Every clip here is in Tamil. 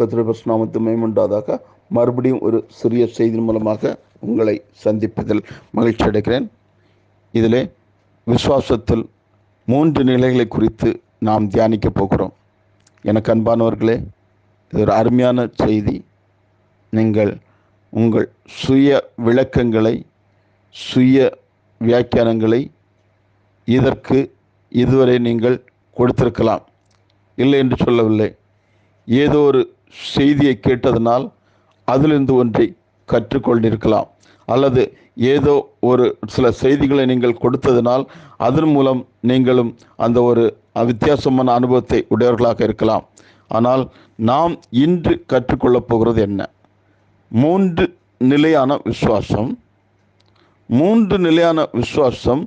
கத்திரபஸ் நாமத்து மேம்பண்டாதாக மறுபடியும் ஒரு சிறிய செய்தி மூலமாக உங்களை சந்திப்பதில் மகிழ்ச்சி அடைகிறேன். இதிலே விசுவாசத்தில் மூன்று நிலைகளை குறித்து நாம் தியானிக்க போகிறோம். எனக்கு அன்பானவர்களே இது ஒரு அருமையான செய்தி. நீங்கள் உங்கள் சுய விளக்கங்களை சுய வியாக்கியானங்களை இதற்கு இதுவரை நீங்கள் கொடுத்திருக்கலாம். இல்லை என்று சொல்லவில்லை. ஏதோ ஒரு செய்தியை கேட்டதனால் அதிலிருந்து ஒன்றை கற்றுக்கொண்டிருக்கலாம் அல்லது ஏதோ ஒரு சில செய்திகளை நீங்கள் கொடுத்ததனால் அதன் மூலம் நீங்களும் அந்த ஒரு வித்தியாசமான அனுபவத்தை உடையவர்களாக இருக்கலாம். ஆனால் நாம் இன்று கற்றுக்கொள்ளப் போகிறது என்ன? மூன்று நிலையான விசுவாசம். மூன்று நிலையான விசுவாசம்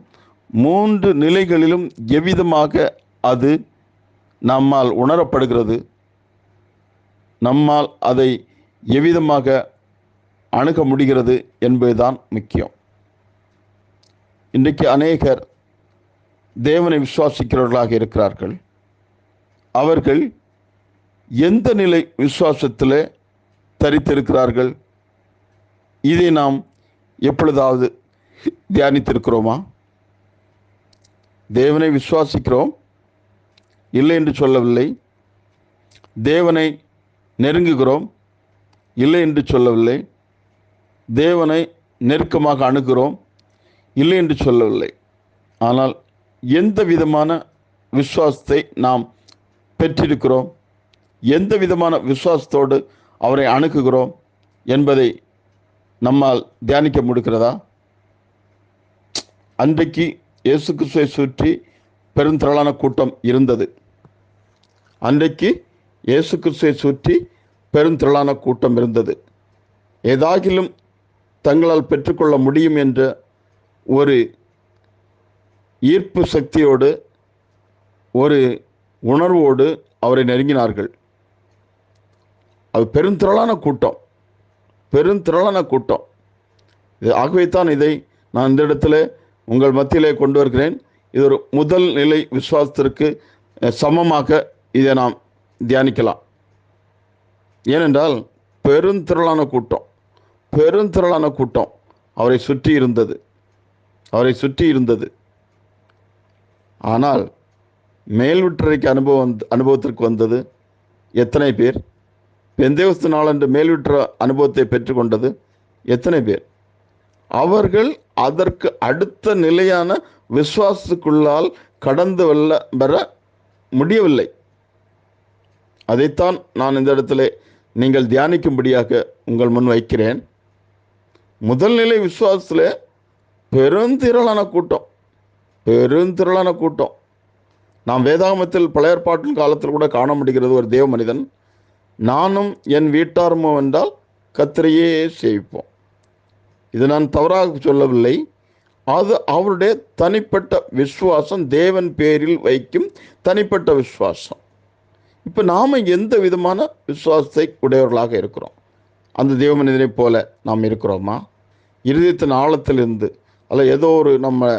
மூன்று நிலைகளிலும் எவ்விதமாக அது நம்மால் உணரப்படுகிறது? நம்மால் அதை எவ்விதமாக அணுக முடிகிறது என்பதுதான் முக்கியம். இன்றைக்கு அநேகர் தேவனை விசுவாசிக்கிறவர்களாக இருக்கிறார்கள். அவர்கள் எந்த நிலை விசுவாசத்தில் தரித்திருக்கிறார்கள்? இதை நாம் எப்பொழுதாவது தியானித்திருக்கிறோமா? தேவனை விசுவாசிக்கிறோம்? இல்லை என்று சொல்லவில்லை. தேவனை நெருங்குகிறோம். இல்லை என்று சொல்லவில்லை. தேவனை நெருக்கமாக அணுகிறோம் இல்லை என்று சொல்லவில்லை. ஆனால் எந்த விதமான விசுவாசத்தை நாம் பெற்றிருக்கிறோம்? எந்த விதமான விசுவாசத்தோடு அவரை அணுகுகிறோம் என்பதை நம்மால் தியானிக்க முடிகிறதா? அன்றைக்கு இயேசு கிறிஸ்துவை சுற்றி பெருந்திரளான கூட்டம் இருந்தது. அன்றைக்கு இயேசு கிறிஸ்துவை சுற்றி பெருந்திரளான கூட்டம் இருந்தது. ஏதாகிலும் தங்களால் பெற்றுக்கொள்ள முடியும் என்ற ஒரு ஈர்ப்பு சக்தியோடு ஒரு உணர்வோடு அவரை நெருங்கினார்கள். அது பெருந்திரளான கூட்டம். பெருந்திரளான கூட்டம். இது ஆகவே தான் இதை நான் இந்த இடத்துல உங்கள் மத்தியிலே கொண்டு வருகிறேன். இது ஒரு முதல் நிலை விசுவாசத்திற்கு சமமாக இதை நாம் தியானிக்கலாம். ஏனென்றால் பெருந்திரளான கூட்டம் பெருந்திரளான கூட்டம் அவரை சுற்றி இருந்தது. அவரை சுற்றி இருந்தது. ஆனால் மேல்விட்டுரைக்கு அனுபவம் அனுபவத்திற்கு வந்தது எத்தனை பேர்? பெந்தேவஸ்து நாளன்று மேல்விட்டுற அனுபவத்தை பெற்றுக்கொண்டது எத்தனை பேர்? அவர்கள் அதற்கு அடுத்த நிலையான விசுவாசத்துக்குள்ளால் கடந்து வெல்ல பெற முடியவில்லை. அதைத்தான் நான் இந்த இடத்துல நீங்கள் தியானிக்கும்படியாக உங்கள் முன் வைக்கிறேன். முதல் நிலை விசுவாசத்தில் பெருந்திரளான கூட்டம். பெருந்திரளான கூட்டம். நாம் வேதாகமத்தில் பழையற்பாட்டின் காலத்தில் கூட காண முடிகிறது ஒரு தேவ மனிதன் நானும் என் வீட்டாருமோ என்றால் கத்திரையே சேவிப்போம். இது நான் தவறாக சொல்லவில்லை. அது அவருடைய தனிப்பட்ட விசுவாசம் தேவன் பேரில் வைக்கும் தனிப்பட்ட விசுவாசம். இப்போ நாம் எந்த விதமான விசுவாசத்தை உடையவர்களாக இருக்கிறோம்? அந்த தெய்வ மனிதனை போல நாம் இருக்கிறோமா? இருதயத்தின் ஆழத்திலிருந்து அல்ல ஏதோ ஒரு நம்ம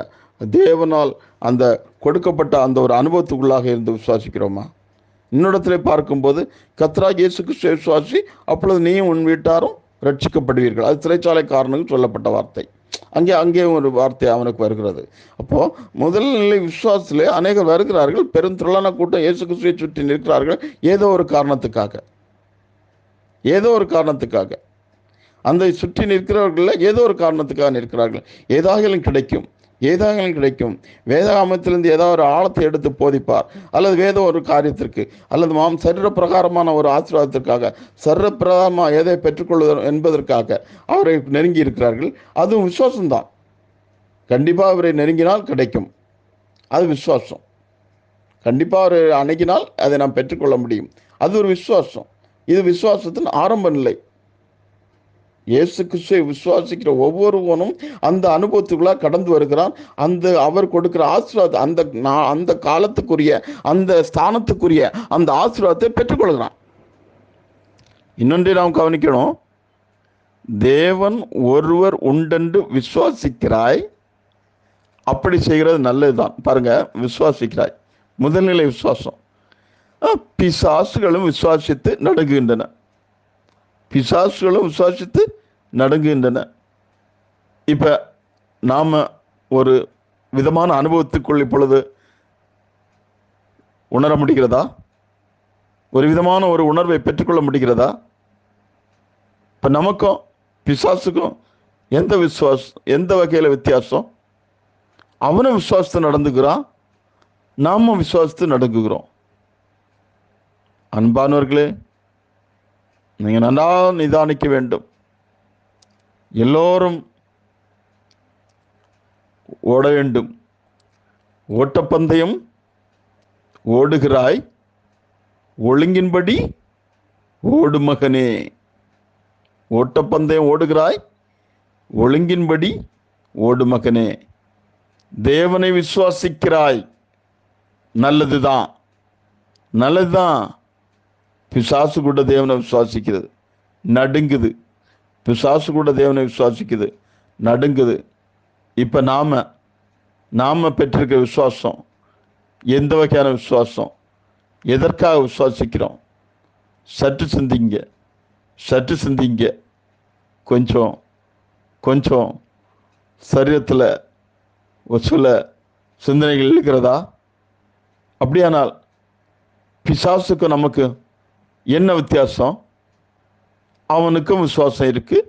தேவனால் அந்த கொடுக்கப்பட்ட அந்த ஒரு அனுபவத்துக்குள்ளாக இருந்து விசுவாசிக்கிறோமா? இன்னொருத்துல பார்க்கும்போது கத்ரா இயேசு கிறிஸ்துவை விசுவாசி அப்பொழுது நீயும் உன் வீட்டாரும் ரட்சிக்கப்படுவீர்கள். அது சிறைச்சாலை காரணங்கள் சொல்லப்பட்ட வார்த்தை. அங்கே அங்கே ஒரு வார்த்தை அவனுக்கு வருகிறது. அப்போது முதல் நிலை விசுவாசத்திலே அநேகர் வருகிறார்கள். பெருந்திரளான கூட்டம் இயேசு கிறிஸ்துவை சுற்றி நிற்கிறார்கள். ஏதோ ஒரு காரணத்துக்காக. ஏதோ ஒரு காரணத்துக்காக. அந்த சுற்றி நிற்கிறவர்களில் ஏதோ ஒரு காரணத்துக்காக நிற்கிறார்கள். ஏதாகிலும் கிடைக்கும். ஏதாகிலும் கிடைக்கும். வேதாகமத்திலிருந்து ஏதாவது ஒரு ஆழத்தை எடுத்து போதிப்பார். அல்லது வேத ஒரு காரியத்திற்கு அல்லது மாம் சரீர பிரகாரமான ஒரு ஆசீர்வாதத்திற்காக சரீர பிரகாரமாக எதை பெற்றுக்கொள்வது என்பதற்காக அவரை நெருங்கி இருக்கிறார்கள் அதுவும் விசுவாசம்தான். கண்டிப்பாக அவரை நெருங்கினால் கிடைக்கும். அது விசுவாசம். கண்டிப்பாக அவரை அணுகினால் அதை நாம் பெற்றுக்கொள்ள முடியும். அது ஒரு விசுவாசம். இது விசுவாசத்தின் ஆரம்ப நிலை. இயேசு கிறிஸ்துவை விசுவாசிக்கிற ஒவ்வொருவனும் அந்த அனுபவத்துக்குள்ளாக கடந்து வருகிறான். அந்த அவர் கொடுக்கிற ஆசீர்வாதம் அந்த அந்த காலத்துக்குரிய அந்த ஸ்தானத்துக்குரிய அந்த ஆசீர்வாதத்தை பெற்றுக்கொள்கிறான். இன்னொன்றை நாம் கவனிக்கணும். தேவன் ஒருவர் உண்டென்று விசுவாசிக்கிறாய். அப்படி செய்கிறது நல்லதுதான். பாருங்க விசுவாசிக்கிறாய். முதல்நிலை விசுவாசம். பிசாசுகளும் விசுவாசித்து நடுங்குகின்றன. பிசாசுகளும் விசுவாசித்து நடுங்குகின்றன. இப்போ நாம் ஒரு விதமான அனுபவத்துக்குள் இப்பொழுது உணர முடிகிறதா? ஒரு விதமான ஒரு உணர்வை பெற்றுக்கொள்ள முடிகிறதா? இப்போ நமக்கும் பிசாசுக்கும் எந்த விசுவாசம் எந்த வகையில் வித்தியாசம்? அவனும் விசுவாசத்தை நடந்துக்கிறான் நாமும் விசுவாசத்தை நடக்குகிறோம் அன்பானவர்களே நீங்கள் நல்லா நிதானிக்க வேண்டும். எல்லோரும் ஓட வேண்டும். ஓட்டப்பந்தயம் ஓடுகிறாய். ஒழுங்கின்படி ஓடு மகனே. ஓட்டப்பந்தயம் ஓடுகிறாய். ஒழுங்கின்படி ஓடு மகனே. தேவனை விசுவாசிக்கிறாய். நல்லதுதான். நல்லதுதான். பிசாசு கூட தேவனை விசுவாசிக்கிறது நடுங்குது. பிசாசு கூட தேவனை விசுவாசிக்குது. நடுங்குது. இப்போ நாம் நாம் பெற்றிருக்க விசுவாசம் எந்த வகையான விசுவாசம் எதற்காக விசுவாசிக்கிறோம்? சற்று சிந்திங்க. சற்று சிந்திங்க. கொஞ்சம் கொஞ்சம் சரீரத்தில் ஒரு சில சிந்தனைகள் இருக்கிறதா? அப்படியானால் பிசாசுக்கு நமக்கு என்ன வித்தியாசம்? அவனுக்கும் விசுவாசம் இருக்குது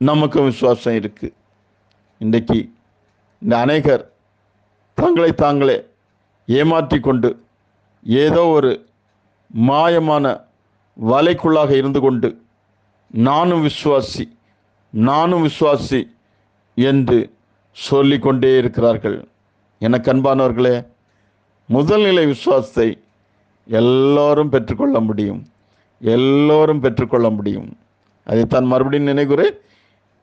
நமக்கும் விசுவாசம் இருக்குது இன்றைக்கு இந்த அநேகர் தங்களை தாங்களே ஏமாற்றி கொண்டு ஏதோ ஒரு மாயமான வலைக்குள்ளாக இருந்து கொண்டு நானும் விசுவாசி நானும் விசுவாசி என்று சொல்லிக்கொண்டே இருக்கிறார்கள். எனக்கு அன்பானவர்களே முதல்நிலை விசுவாசத்தை எல்லோரும் பெற்றுக்கொள்ள முடியும். எல்லோரும் பெற்றுக்கொள்ள முடியும். அதைத்தான் மறுபடியும் நினைக்கிறேன்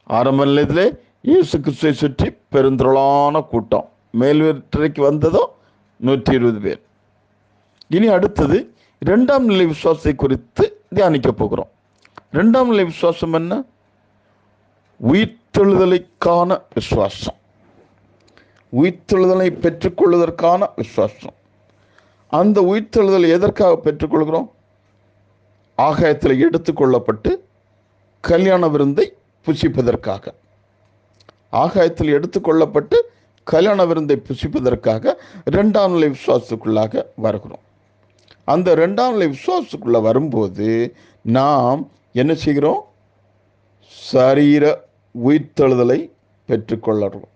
ஆரம்ப நிலையத்திலே இயேசு கிறிஸ்துவை சுற்றி பெருந்திரளான கூட்டம். மேல்வெற்றைக்கு வந்ததோ நூற்றி இருபது பேர். இனி அடுத்தது இரண்டாம் நிலை விசுவாசத்தை குறித்து தியானிக்க போகிறோம். இரண்டாம் நிலை விசுவாசம் என்ன? உயிர்த்தெழுதலைக்கான விசுவாசம். உயிர்த்தெழுதலை பெற்றுக்கொள்வதற்கான விசுவாசம். அந்த உயிர்த்தெழுதலை எதற்காக பெற்றுக்கொள்கிறோம்? ஆகாயத்தில் எடுத்துக்கொள்ளப்பட்டு கல்யாண விருந்தை புசிப்பதற்காக. ஆகாயத்தில் எடுத்துக்கொள்ளப்பட்டு கல்யாண விருந்தை புசிப்பதற்காக ரெண்டாம் நிலை விசுவாசத்துக்குள்ளாக வருகிறோம். அந்த ரெண்டாம் நிலை விசுவாசத்துக்குள்ளே வரும்போது நாம் என்ன செய்கிறோம்? சரீர உயிர்த்தெழுதலை பெற்றுக்கொள்ளறோம்.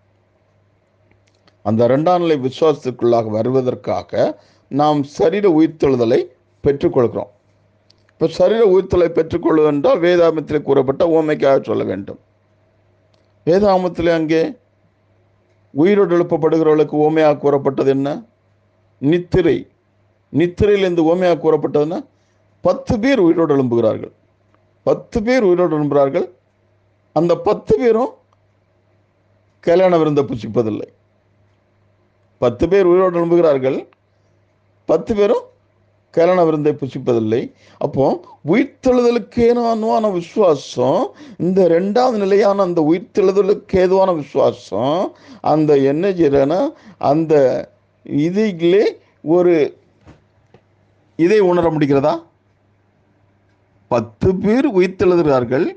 அந்த ரெண்டாம் நிலை விசுவாசத்துக்குள்ளாக வருவதற்காக நாம் சரீர உயிர்த்தெழுதலை பெற்றுக்கொள்கிறோம். இப்போ சரீர உயிர்த்தலை பெற்றுக்கொள்வதென்றால் வேதாமத்தில் கூறப்பட்ட ஓமைக்காக சொல்ல வேண்டும். வேதாமத்தில் அங்கே உயிரோடு எழுப்பப்படுகிறவர்களுக்கு ஓமையாக கூறப்பட்டது என்ன? நித்திரை. நித்திரையிலிருந்து ஓமையாக கூறப்பட்டதுன்னா பத்து பேர் உயிரோடு எழும்புகிறார்கள். பத்து பேர் உயிரோடு எழும்புகிறார்கள். அந்த பத்து பேரும் கல்யாண விருந்த புசிப்பதில்லை. பத்து பேர் உயிரோடு எழும்புகிறார்கள். பத்து பேரும் கேளன விருந்தை புசிப்பதில்லை. அப்போ உயிர்த்தெழுதலுக்கு ஏதுவான விசுவாசம் இந்த ரெண்டாவது நிலையான அந்த உயிர்த்தெழுதலுக்கு ஏதுவான விசுவாசம் அந்த என்ன செய்யறனா அந்த இதுகளே ஒரு இதை உணர முடிகிறதா? பத்து பேர் உயிர்த்தெழுதுகிறார்கள்.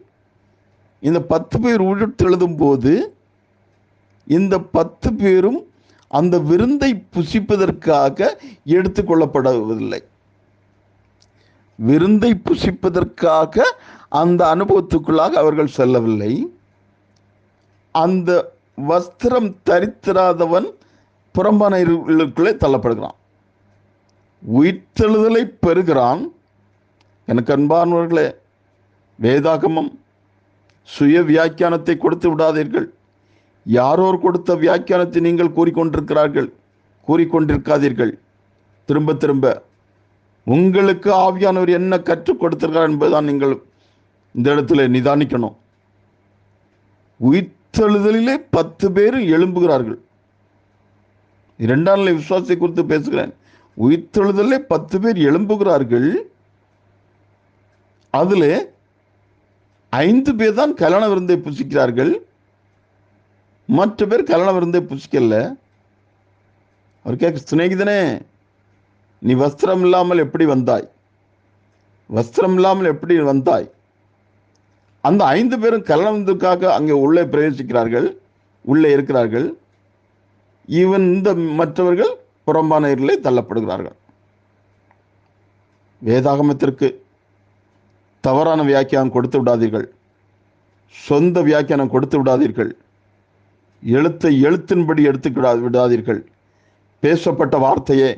இந்த பத்து பேர் உயிர்த்தெழுதும் போது இந்த பத்து பேரும் அந்த விருந்தை புசிப்பதற்காக எடுத்துக்கொள்ளப்படுவதில்லை விருந்தை புசிப்பதற்காக அந்த அனுபவத்துக்குள்ளாக அவர்கள் செல்லவில்லை. அந்த வஸ்திரம் தரித்திராதவன் புறம்பானுக்குள்ளே தள்ளப்படுகிறான். உயிர்த்தெழுதலை பெறுகிறான். எனக்கு அன்பானவர்களே வேதாகமம் சுய வியாக்கியானத்தை கொடுத்து விடாதீர்கள். யாரோர் கொடுத்த வியாக்கியானத்தை நீங்கள் கூறிக்கொண்டிருக்கிறார்கள்? கூறிக்கொண்டிருக்காதீர்கள். திரும்ப திரும்ப. உங்களுக்கு ஆவியானவர் என்ன கற்றுக் கொடுத்திருக்கார் என்பதுதான் நீங்கள் இந்த இடத்துல நிதானிக்கணும். உயிர்த்தெழுதலிலே பத்து பேர் எழும்புகிறார்கள். இரண்டாம் நிலை விசுவாசத்தை குறித்து பேசுகிறேன். உயிர்த்தெழுதலே பத்து பேர் எழும்புகிறார்கள். அதில் ஐந்து பேர் தான் கல்யாண விருந்தை புசிக்கிறார்கள். மற்ற பேர் கல்யாண விருந்தை புசிக்கல. அவர் கேட்க சிநேகிதனே நீ வஸ்திரம் இல்லாமல் எப்படி வந்தாய்? வஸ்திரம் இல்லாமல் எப்படி வந்தாய்? அந்த ஐந்து பேரும் கல்யாணத்துக்காக அங்கே உள்ளே பிரவேசிக்கிறார்கள். உள்ளே இருக்கிறார்கள். இவன் இந்த மற்றவர்கள் புறம்பான இருளை தள்ளப்படுகிறார்கள். வேதாகமத்திற்கு தவறான வியாக்கியானம் கொடுத்து விடாதீர்கள். சொந்த வியாக்கியானம் கொடுத்து விடாதீர்கள். எழுத்தை எழுத்தின்படி எடுத்து விடாதீர்கள். பேசப்பட்ட வார்த்தையே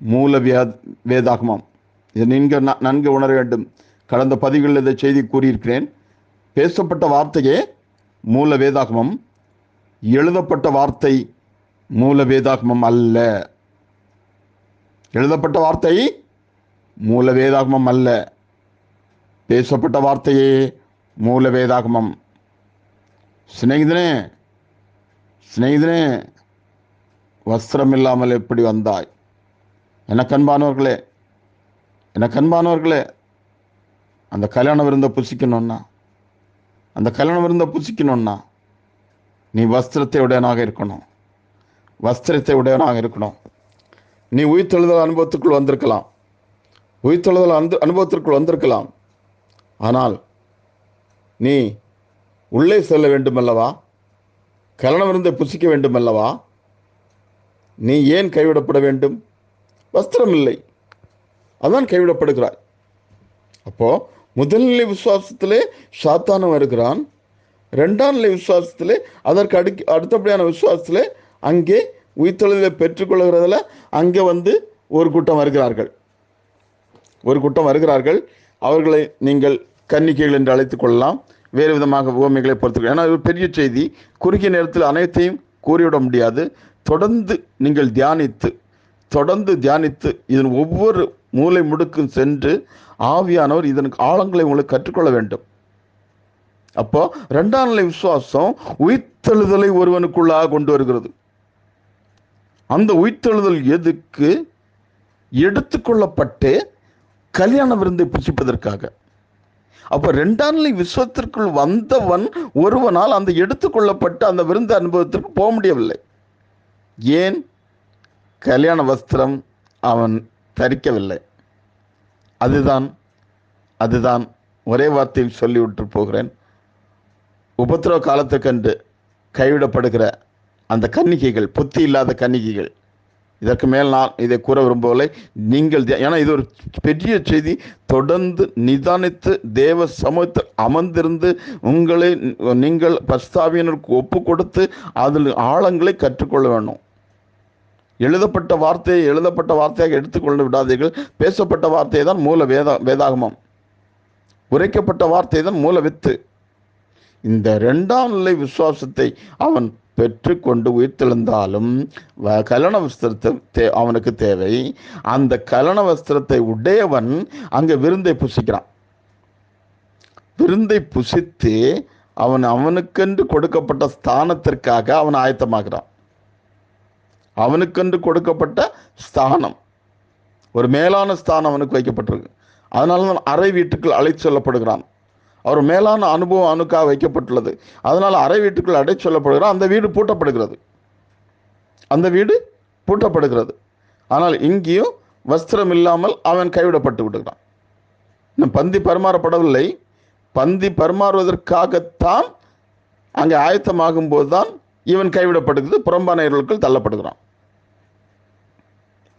மூல வியா வேதாகமம். இதை நீங்கள் நன்கு உணர வேண்டும். கடந்த பதிவுகளில் இதை செய்தி கூறியிருக்கிறேன். பேசப்பட்ட வார்த்தையே மூல வேதாகமம். எழுதப்பட்ட வார்த்தை மூல வேதாகமம் அல்ல. எழுதப்பட்ட வார்த்தை மூல வேதாகமம் அல்ல. பேசப்பட்ட வார்த்தையே மூல வேதாகமம். சிநேகிதனே சிநேகிதனே வஸ்திரம் இல்லாமல் எப்படி வந்தாய்? எனக்கு அன்பானவர்களே எனக்கு அன்பானவர்களே அந்த கல்யாண விருந்த புசிக்கணும்னா அந்த கல்யாண விருந்த புசிக்கணும்னா நீ வஸ்திரத்தை உடையனாக இருக்கணும். வஸ்திரத்தை உடையனாக இருக்கணும். நீ உயிர்த்தெழுதல் அனுபவத்துக்குள் வந்திருக்கலாம். உயிர்த்தெழுதல் அனு அனுபவத்திற்குள் வந்திருக்கலாம். ஆனால் நீ உள்ளே செல்ல வேண்டுமல்லவா? கல்யாண விருந்தை புசிக்க வேண்டுமல்லவா? நீ ஏன் கைவிடப்பட வேண்டும்? வஸ்திரம் இல்லை அதான் கைவிடப்படுகிறாய். அப்போ முதல்நிலை விசுவாசத்திலே சாத்தானம் வருகிறான் ரெண்டாம் நிலை விசுவாசத்திலே அதற்கு அடு அடுத்தபடியான விசுவாசத்திலே அங்கே உயிர்த்தொழிலை பெற்றுக்கொள்கிறதுல அங்கே வந்து ஒரு கூட்டம் வருகிறார்கள். ஒரு கூட்டம் வருகிறார்கள். அவர்களை நீங்கள் கன்னிக்கைகள் என்று அழைத்து கொள்ளலாம். வேறு விதமாக உவமைகளை பொறுத்து ஏன்னா இது பெரிய செய்தி. குறுகிய நேரத்தில் அனைத்தையும் கூறிவிட முடியாது. தொடர்ந்து நீங்கள் தியானித்து தொடர்ந்து தியானித்து இதன் ஒவ்வொரு மூலை முடுக்கும் சென்று ஆவியானவர் இதனுக்கு ஆழங்களை உங்களுக்கு கற்றுக்கொள்ள வேண்டும். அப்போ ரெண்டாம் நிலை விசுவாசம் உயிர்த்தெழுதலை ஒருவனுக்குள்ளாக கொண்டு வருகிறது. அந்த உயிர்த்தெழுதல் எதுக்கு? எடுத்துக்கொள்ளப்பட்டு கல்யாண விருந்தை புசிப்பதற்காக அப்போ ரெண்டாம் நிலை விஸ்வத்திற்குள் வந்தவன் ஒருவனால் அந்த எடுத்துக்கொள்ளப்பட்டு அந்த விருந்து அனுபவத்திற்கு போக முடியவில்லை. ஏன்? கல்யாண வஸ்திரம் அவன் தரிக்கவில்லை. அதுதான் அதுதான் ஒரே வார்த்தையில் சொல்லிவிட்டு போகிறேன். உபத்திரவ காலத்துக்கன்று கைவிடப்படுகிற அந்த கன்னிகைகள் புத்தி இல்லாத கன்னிகைகள் இதற்கு மேல் நான் இதை கூற விரும்பவில்லை. நீங்கள் ஏன்னா இது ஒரு பெரிய செய்தி. தொடர்ந்து நிதானித்து தேவ சமூகத்தில் அமர்ந்திருந்து உங்களை நீங்கள் பஸ்தாவியனருக்கு ஒப்பு கொடுத்து அதில் ஆழங்களை கற்றுக்கொள்ள வேண்டும். எழுதப்பட்ட வார்த்தையை எழுதப்பட்ட வார்த்தையாக எடுத்துக்கொள்ள விடாதீர்கள். பேசப்பட்ட வார்த்தை தான் மூல வேதா வேதாகமம். உரைக்கப்பட்ட வார்த்தை தான் மூல வித்து. இந்த ரெண்டாம் நிலை விசுவாசத்தை அவன் பெற்றுக்கொண்டு உயிர்த்தெழுந்தாலும் கலன வஸ்திரத்தை தே அவனுக்கு தேவை. அந்த கலன வஸ்திரத்தை உடையவன் அங்கே விருந்தை புசிக்கிறான். விருந்தை புசித்து அவன் அவனுக்கென்று கொடுக்கப்பட்ட ஸ்தானத்திற்காக அவன் ஆயத்தமாகிறான். அவனுக்கென்று கொடுக்கப்பட்ட ஸ்தானம். ஒரு மேலான ஸ்தானம் அவனுக்கு வைக்கப்பட்டிருக்கு. அதனால தான் அறை வீட்டுக்குள் அழைத்து செல்லப்படுகிறான். அவர் மேலான அனுபவம் அவனுக்காக வைக்கப்பட்டுள்ளது. அதனால் அறை வீட்டுக்குள் அடை சொல்லப்படுகிறார் அந்த வீடு பூட்டப்படுகிறது. அந்த வீடு பூட்டப்படுகிறது. ஆனால் இங்கேயும் வஸ்திரம் இல்லாமல் அவன் கைவிடப்பட்டு விடுகிறான். இன்னும் பந்தி பரிமாறப்படவில்லை. பந்தி பரிமாறுவதற்காகத்தான் அங்கே ஆயத்தமாகும் போது தான் இவன் கைவிடப்படுகிறது. புறம்பானையர்களுக்குள் தள்ளப்படுகிறான்.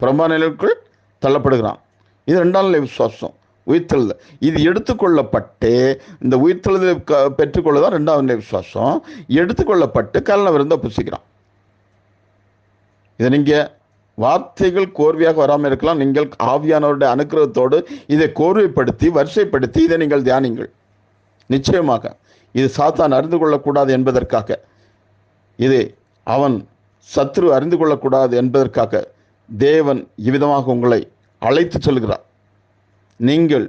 புறம்பானையர்களுக்குள் தள்ளப்படுகிறான். இது ரெண்டாம் நிலை விசுவாசம். உயிர்த்தெழுதல். இது எடுத்துக்கொள்ளப்பட்டு இந்த உயிர்த்தெழுதலை க பெற்றுக்கொள்ளதான் ரெண்டாவது நிலை விசுவாசம்? எடுத்துக்கொள்ளப்பட்டு கலன விருந்த புசிக்கிறான் இதை நீங்கள் வார்த்தைகள் கோர்வையாக வராமல் இருக்கலாம். நீங்கள் ஆவியானவருடைய அனுக்கிரகத்தோடு இதை கோர்வைப்படுத்தி வரிசைப்படுத்தி இதை நீங்கள் தியானிங்கள். நிச்சயமாக இது சாத்தான் அறிந்து கொள்ளக்கூடாது என்பதற்காக இது அவன் சத்ரு அறிந்து கொள்ளக்கூடாது என்பதற்காக தேவன் இவ்விதமாக உங்களை அழைத்து செல்கிறார் நீங்கள்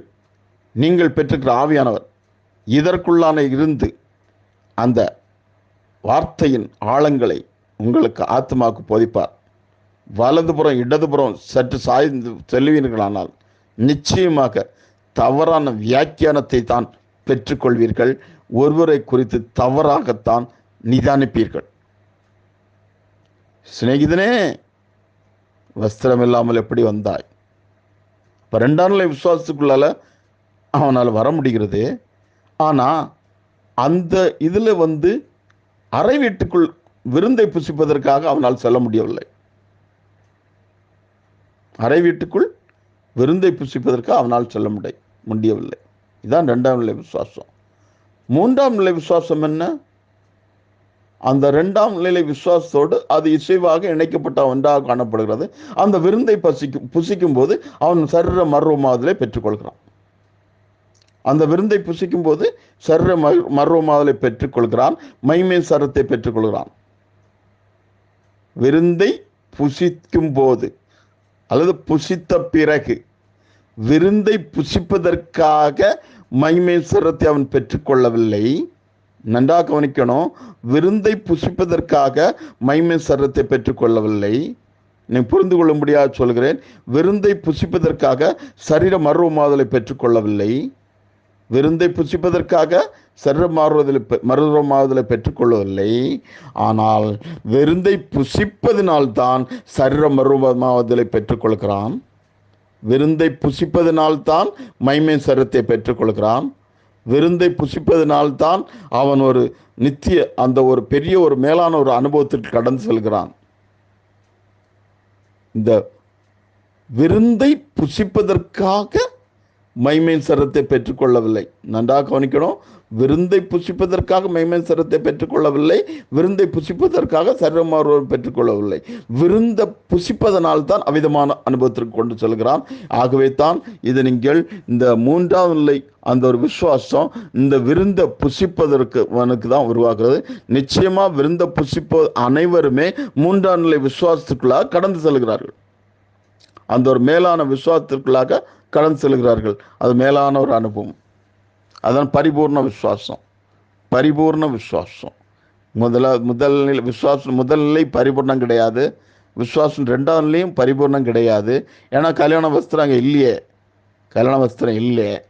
நீங்கள் பெற்றிருக்கிற ஆவியானவர் இதற்குள்ளான இருந்து அந்த வார்த்தையின் ஆழங்களை உங்களுக்கு ஆத்மாவுக்கு போதிப்பார். வலதுபுறம் இடதுபுறம் சற்று சாய்ந்து செல்வீர்களானால் நிச்சயமாக தவறான வியாக்கியானத்தை தான் பெற்றுக்கொள்வீர்கள். ஒருவரை குறித்து தவறாகத்தான் நிதானிப்பீர்கள். சிநேகிதனே வஸ்திரம் இல்லாமல் எப்படி வந்தாய்? இப்போ ரெண்டாம் நிலை விசுவாசத்துக்குள்ளால அவனால் வர முடிகிறது. ஆனால் அந்த இதில் வந்து அறை வீட்டுக்குள் விருந்தை புசிப்பதற்காக அவனால் செல்ல முடியவில்லை. அறை வீட்டுக்குள் விருந்தை புசிப்பதற்கு அவனால் செல்ல முடிய முடியவில்லை. இதான் ரெண்டாம் நிலை விசுவாசம். மூன்றாம் நிலை விசுவாசம் என்ன? அந்த ரெண்டாம் நிலை விசுவாசத்தோடு அது இசைவாக இணைக்கப்பட்ட ஒன்றாக காணப்படுகிறது. அந்த விருந்தை பசிக்கும் புசிக்கும் போது அவன் சரீர மர்வமாதலை பெற்றுக்கொள்கிறான். அந்த விருந்தை புசிக்கும் போது சரீர மர்வமாதலை பெற்றுக்கொள்கிறான். மைமை சரத்தை பெற்றுக்கொள்கிறான். விருந்தை புசிக்கும் போது அல்லது புசித்த பிறகு விருந்தை புசிப்பதற்காக மைமேஸ்வரத்தை அவன் பெற்றுக்கொள்ளவில்லை. நன்றாக கவனிக்கணும். விருந்தை புசிப்பதற்காக மைமேஸ்வரத்தை பெற்றுக்கொள்ளவில்லை. நீ புரிந்து கொள்ளும்படியாக சொல்கிறேன். விருந்தை புசிப்பதற்காக சரீர மருவமாதலை பெற்றுக்கொள்ளவில்லை. விருந்தை புசிப்பதற்காக சரீர மாறுவதில் மருவமாதலை பெற்றுக்கொள்ளவில்லை. ஆனால் விருந்தை புசிப்பதினால்தான் சரீர மருவமாவதலை பெற்றுக்கொள்கிறான். விருந்தை புசிப்பதனால்தான் மைமை சரத்தை பெற்றுக்கொள்கிறான். விருந்தை புசிப்பதனால்தான் அவன் ஒரு நித்திய அந்த ஒரு பெரிய ஒரு மேலான ஒரு அனுபவத்திற்கு கடந்து செல்கிறான். இந்த விருந்தை புசிப்பதற்காக மைமேன் சரத்தை பெற்றுக்கொள்ளவில்லை. நன்றாக கவனிக்கணும். விருந்தை புசிப்பதற்காக மைமேன் சரத்தை பெற்றுக்கொள்ளவில்லை. விருந்தை புசிப்பதற்காக சர்வமாறுவர் பெற்றுக்கொள்ளவில்லை. விருந்த புசிப்பதனால் தான் அவிதமான அனுபவத்திற்கு கொண்டு செல்கிறான். ஆகவே தான் இது நீங்கள் இந்த மூன்றாவது நிலை அந்த ஒரு விசுவாசம் இந்த விருந்த புசிப்பதற்கு அவனுக்கு தான் உருவாக்குறது நிச்சயமாக விருந்த புசிப்ப அனைவருமே மூன்றாம் நிலை விசுவாசத்துக்குள்ளாக கடந்து செல்கிறார்கள். அந்த ஒரு மேலான விசுவாசத்திற்குள்ளாக கடந்து செல்கிறார்கள். அது மேலான ஒரு அனுபவம். அதான் பரிபூர்ண விசுவாசம். பரிபூர்ண விசுவாசம். முதல முதல் நிலை விசுவாசம் முதல் நிலை பரிபூர்ணம் கிடையாது. விசுவாசம் ரெண்டாவது நிலையும் பரிபூர்ணம் கிடையாது. ஏன்னா கல்யாண வஸ்திரம் அங்கே இல்லையே. கல்யாண வஸ்திரம் இல்லையே.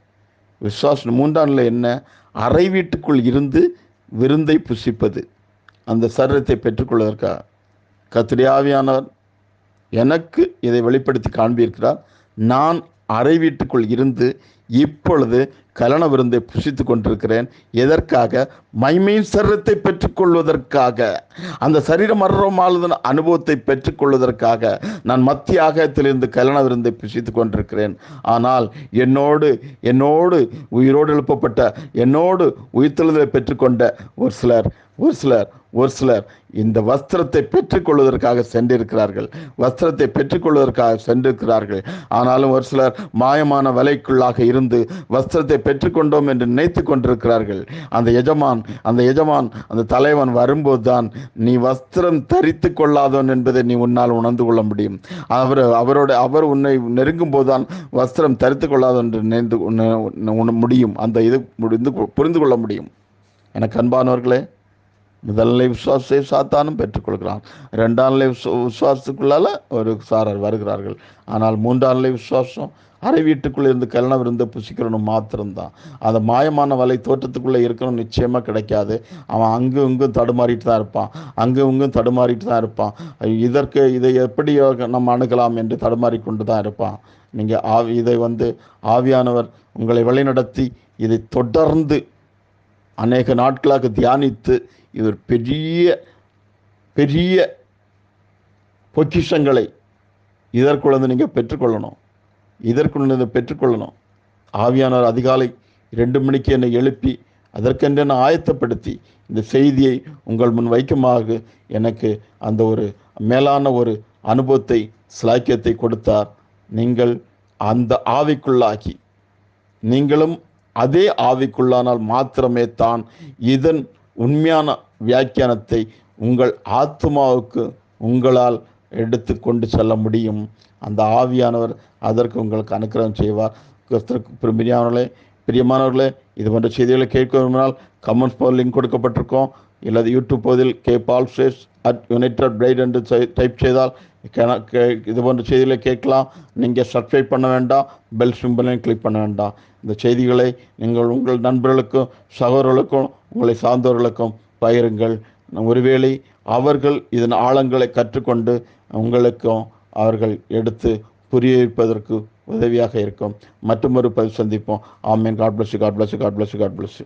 விசுவாசம் மூன்றாம் நிலை என்ன? அறை வீட்டுக்குள் இருந்து விருந்தை புசிப்பது. அந்த சரீரத்தை பெற்றுக்கொள்வதற்காக. கத்திரியாவியானவர் எனக்கு இதை வெளிப்படுத்தி காண்பியிருக்கிறார். நான் அறை வீட்டுக்குள் இருந்து இப்பொழுது கலன விருந்தை புசித்து கொண்டிருக்கிறேன். எதற்காக? மைமையின் சரீரத்தை பெற்றுக்கொள்வதற்காக. அந்த சரீர மரணமானதன் அனுபவத்தை பெற்றுக்கொள்வதற்காக நான் மத்திய ஆகாயத்திலிருந்து கலன விருந்தை புசித்து கொண்டிருக்கிறேன். ஆனால் என்னோடு என்னோடு உயிரோடு எழுப்பப்பட்ட என்னோடு உயிர்த்தெழுதலை பெற்றுக்கொண்ட ஒரு சிலர் ஒரு சிலர் ஒரு சிலர் இந்த வஸ்திரத்தை பெற்றுக்கொள்வதற்காக சென்றிருக்கிறார்கள். வஸ்திரத்தை பெற்றுக்கொள்வதற்காக சென்றிருக்கிறார்கள். ஆனாலும் ஒரு சிலர் மாயமான வலைக்குள்ளாக இருந்து வஸ்திரத்தை பெற்றுக்கொண்டோம் என்று நினைத்து கொண்டிருக்கிறார்கள். அந்த எஜமான் அந்த எஜமான் அந்த தலைவன் வரும்போதுதான் நீ வஸ்திரம் தரித்து கொள்ளாதவன் என்பதை நீ உன்னால் உணர்ந்து கொள்ள முடியும். அவர் அவரோட அவர் உன்னை நெருங்கும் போதுதான் வஸ்திரம் தரித்து கொள்ளாதவன் என்று நினைந்து முடியும். அந்த இது முடிந்து புரிந்து கொள்ள முடியும். எனக்கு அன்பானவர்களே முதல் நிலை விசுவாசத்தை சாத்தானும் பெற்றுக்கொள்கிறான். ரெண்டாம் நிலை விசுவாசத்துக்குள்ளால ஒரு சாரர் வருகிறார்கள். ஆனால் மூன்றாம் நிலை விசுவாசம் அரை வீட்டுக்குள்ளே இருந்து கல்யாணம் விருந்து புசிக்கிறவனும் மாத்திரம்தான். அந்த மாயமான வலை தோட்டத்துக்குள்ளே இருக்கணும் நிச்சயமாக கிடைக்காது. அவன் அங்கும் இங்கும் தடுமாறிட்டு தான் இருப்பான். அங்கும் இங்கும் தடுமாறிட்டு தான் இருப்பான். இதற்கு இதை எப்படி நம்ம அணுகலாம் என்று தடுமாறி கொண்டு தான் இருப்பான். நீங்கள் ஆவி இதை வந்து ஆவியானவர் உங்களை வழிநடத்தி இதை தொடர்ந்து அநேக நாட்களாக தியானித்து இவர் பெரிய பெரிய பொக்கிஷங்களை இதற்குள்ளது நீங்கள் பெற்றுக்கொள்ளணும். இதற்குள்ளது பெற்றுக்கொள்ளணும். ஆவியானவர் அதிகாலை ரெண்டு மணிக்கு என்னை எழுப்பி அதற்கென்று என்னை ஆயத்தப்படுத்தி இந்த செய்தியை உங்கள் முன் வைக்குமாக எனக்கு அந்த ஒரு மேலான ஒரு அனுபவத்தை சிலாக்கியத்தை கொடுத்தார். நீங்கள் அந்த ஆவிக்குள்ளாகி நீங்களும் அதே ஆவிக்குள்ளானால் மாத்திரமே தான் இதன் உண்மையான வியாக்கியானத்தை உங்கள் ஆத்மாவுக்கு உங்களால் எடுத்து கொண்டு செல்ல முடியும். அந்த ஆவியானவர் அதற்கு உங்களுக்கு அனுக்கிரகம் செய்வார். கிறிஸ்தருக்கு பிரியமானவர்களே பிரியமானவர்களே இது போன்ற செய்திகளை கேட்க விரும்பினால் கமெண்ட்ஸ் போல் லிங்க் கொடுக்கப்பட்டிருக்கோம். இல்லது யூடியூப் பகுதியில் K Paul stays at united pride என்று டைப் செய்தால் இது போன்ற செய்திகளை கேட்கலாம். நீங்கள் சப்ஸ்கிரைப் பண்ண வேண்டாம். பெல் சிம்பிளையும் கிளிக் பண்ண வேண்டாம். இந்த செய்திகளை நீங்கள் உங்கள் நண்பர்களுக்கும் சகோதரர்களுக்கும் உங்களை சார்ந்தவர்களுக்கும் பகிருங்கள். ஒருவேளை அவர்கள் இதன் ஆழங்களை கற்றுக்கொண்டு உங்களுக்கும் அவர்கள் எடுத்து புரிய வைப்பதற்கு உதவியாக இருக்கும். மற்றொரு பதிவு சந்திப்போம். Amen. God bless God bless God bless God bless